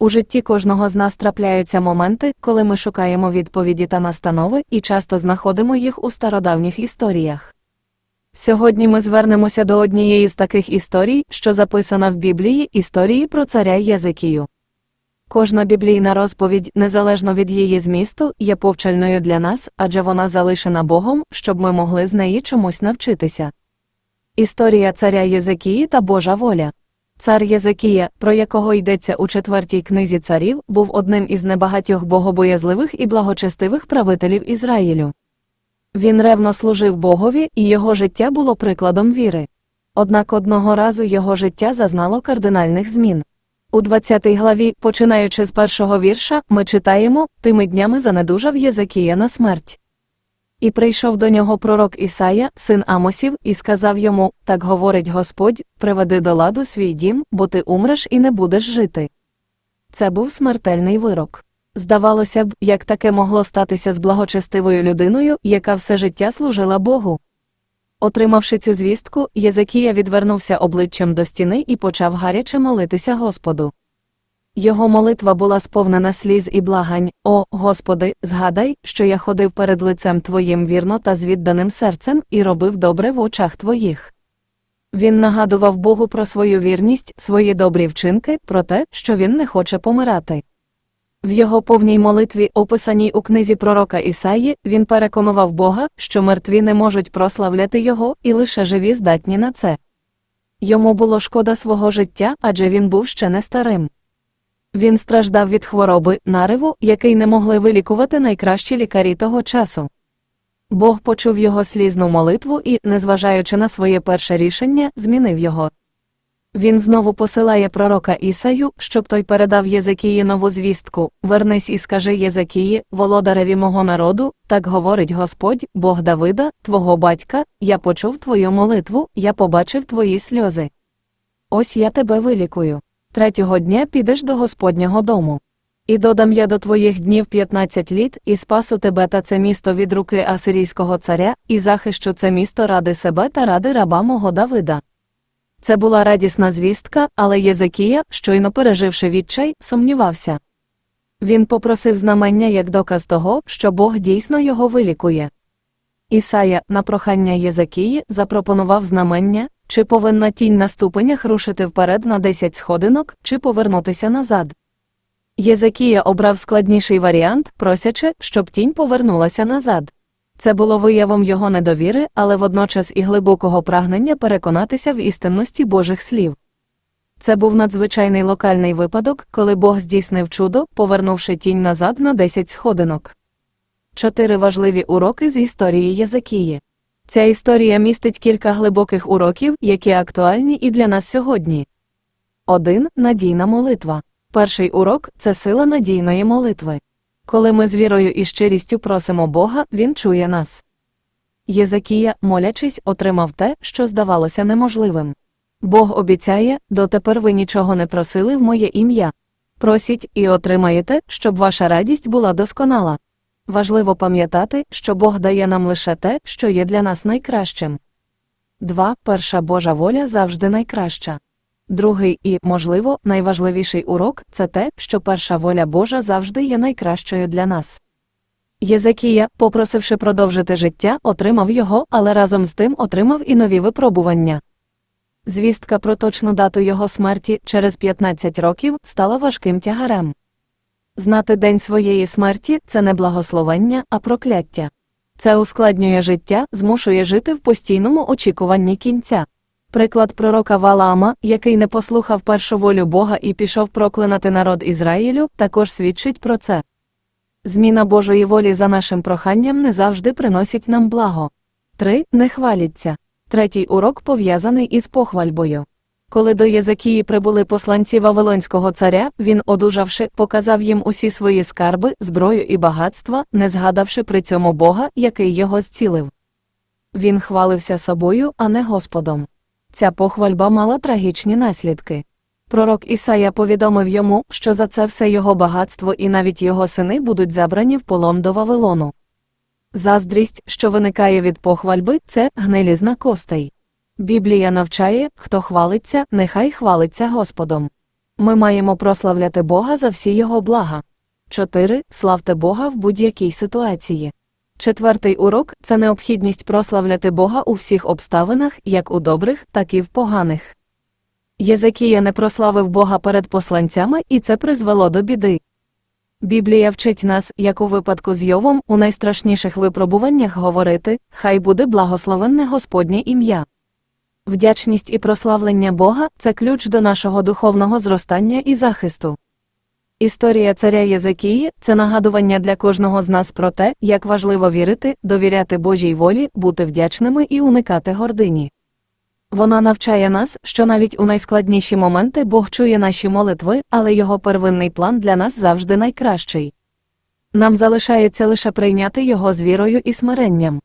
У житті кожного з нас трапляються моменти, коли ми шукаємо відповіді та настанови і часто знаходимо їх у стародавніх історіях. Сьогодні ми звернемося до однієї з таких історій, що записана в Біблії історії про царя Єзикію. Кожна біблійна розповідь, незалежно від її змісту, є повчальною для нас, адже вона залишена Богом, щоб ми могли з неї чомусь навчитися. Історія царя Єзикії та Божа воля. Цар Єзикія, про якого йдеться у четвертій книзі царів, був одним із небагатьох богобоязливих і благочестивих правителів Ізраїлю. Він ревно служив Богові, і його життя було прикладом віри. Однак одного разу його життя зазнало кардинальних змін. У 20 главі, починаючи з першого вірша, ми читаємо тими днями занедужав Єзекія на смерть. І прийшов до нього пророк Ісая, син Амосів, і сказав йому Так говорить Господь, приведи до ладу свій дім, бо ти умреш і не будеш жити. Це був смертельний вирок. Здавалося б, як таке могло статися з благочестивою людиною, яка все життя служила Богу. Отримавши цю звістку, Єзекія відвернувся обличчям до стіни і почав гаряче молитися Господу. Його молитва була сповнена сліз і благань О, Господи, згадай, що я ходив перед лицем Твоїм вірно та з відданим серцем і робив добре в очах Твоїх. Він нагадував Богу про свою вірність, свої добрі вчинки, про те, що він не хоче помирати. В його повній молитві, описаній у книзі пророка Ісаї, він переконував Бога, що мертві не можуть прославляти його, і лише живі здатні на це. Йому було шкода свого життя, адже він був ще не старим. Він страждав від хвороби, нариву, який не могли вилікувати найкращі лікарі того часу. Бог почув його слізну молитву і, незважаючи на своє перше рішення, змінив його. Він знову посилає пророка Ісаю, щоб той передав Єзекії нову звістку Вернись і скажи Єзекії, володареві мого народу, так говорить Господь, Бог Давида, твого батька, я почув твою молитву, я побачив твої сльози. Ось я тебе вилікую. Третього дня підеш до Господнього дому. І додам я до твоїх днів 15 літ, і спасу тебе та це місто від руки Асирійського царя, і захищу це місто ради себе та ради раба мого Давида. Це була радісна звістка, але Єзекія, щойно переживши відчай, сумнівався. Він попросив знамення як доказ того, що Бог дійсно його вилікує. Ісая, на прохання Єзекії, запропонував знамення, чи повинна тінь на ступенях рушити вперед на 10 сходинок, чи повернутися назад. Єзекія обрав складніший варіант, просячи, щоб тінь повернулася назад. Це було виявом його недовіри, але водночас і глибокого прагнення переконатися в істинності Божих слів. Це був надзвичайний локальний випадок, коли Бог здійснив чудо, повернувши тінь назад на 10 сходинок. Чотири важливі уроки з історії Єзекії. Ця історія містить кілька глибоких уроків, які актуальні і для нас сьогодні. 1. Надійна молитва. Перший урок це сила надійної молитви. Коли ми з вірою і щирістю просимо Бога, Він чує нас. Єзекія, молячись, отримав те, що здавалося неможливим. Бог обіцяє, дотепер ви нічого не просили в моє ім'я. Просіть і отримаєте, щоб ваша радість була досконала. Важливо пам'ятати, що Бог дає нам лише те, що є для нас найкращим. 2. Перша Божа воля завжди найкраща. Другий і, можливо, найважливіший урок це те, що перша воля Божа завжди є найкращою для нас. Єзекія, попросивши продовжити життя, отримав його, але разом з тим отримав і нові випробування. Звістка про точну дату його смерті через 15 років стала важким тягарем. Знати день своєї смерті це не благословення, а прокляття. Це ускладнює життя, змушує жити в постійному очікуванні кінця. Приклад пророка Валаама, який не послухав першу волю Бога і пішов проклинати народ Ізраїлю, також свідчить про це. Зміна Божої волі за нашим проханням не завжди приносить нам благо. 3. Не хваліться. Третій урок пов'язаний із похвальбою. Коли до Єзекії прибули посланці Вавилонського царя, він, одужавши, показав їм усі свої скарби, зброю і багатства, не згадавши при цьому Бога, який його зцілив. Він хвалився собою, а не Господом. Ця похвальба мала трагічні наслідки. Пророк Ісая повідомив йому, що за це все його багатство і навіть його сини будуть забрані в полон до Вавилону. Заздрість, що виникає від похвальби, це гнилізна костей. Біблія навчає, хто хвалиться, нехай хвалиться Господом. Ми маємо прославляти Бога за всі його блага. 4. Славте Бога в будь-якій ситуації. Четвертий урок це необхідність прославляти Бога у всіх обставинах, як у добрих, так і в поганих. Єзекія не прославив Бога перед посланцями, і це призвело до біди. Біблія вчить нас, як у випадку з Йовом, у найстрашніших випробуваннях говорити Хай буде благословенне Господнє ім'я. Вдячність і прославлення Бога це ключ до нашого духовного зростання і захисту. Історія царя Єзекії це нагадування для кожного з нас про те, як важливо вірити, довіряти Божій волі, бути вдячними і уникати гордині. Вона навчає нас, що навіть у найскладніші моменти Бог чує наші молитви, але його первинний план для нас завжди найкращий. Нам залишається лише прийняти його з вірою і смиренням.